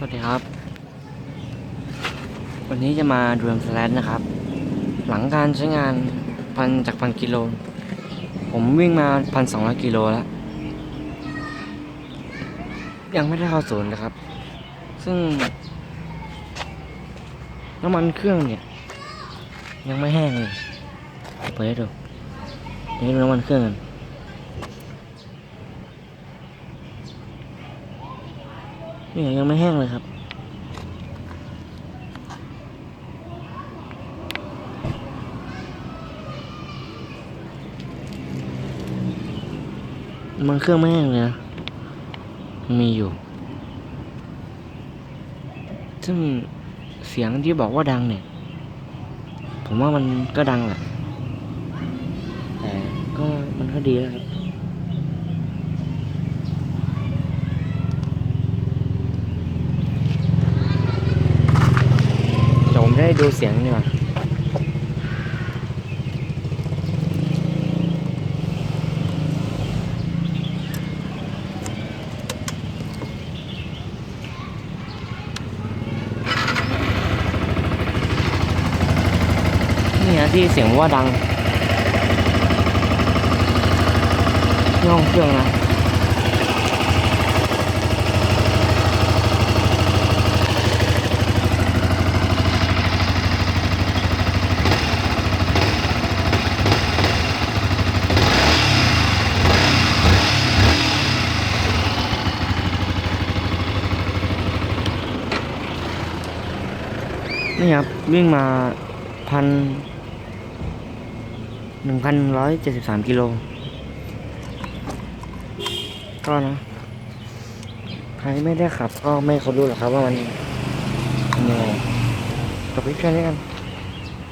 สวัสดีครับ วันนี้จะมาดูมสแลนนะครับ หลังการใช้งานพันจากพันกิโล ผมวิ่งมาพันสองร้อยกิโลแล้ว ยังไม่ได้เข้าศูนย์นะครับ ซึ่งน้ำมันเครื่องเนี่ย ยังไม่แห้งเลยเปิดให้ดูนี่ดูน้ำมันเครื่องกัน นี่ยังไม่แห้งเลยครับ มันเครื่องไม่แห้งเลยนะ มีอยู่ ซึ่งเสียงที่บอกว่าดังเนี่ย ผมว่ามันก็ดังแหละ แต่ก็มันก็ดีแล้วครับ ดี๋ยวผมได้ดูเสียงดีกว่านี่นะที่เสียงว่าดังที่ห้องเครื่องนะ นี่ครับ วิ่งมาพันหนึ่งพันร้อยเจ็ดสิบสามกิโลก็นะใครไม่ได้ขับก็ไม่เขารู้หรอกครับว่ามันเป็นยังไงจบคลิปแค่นี้กัน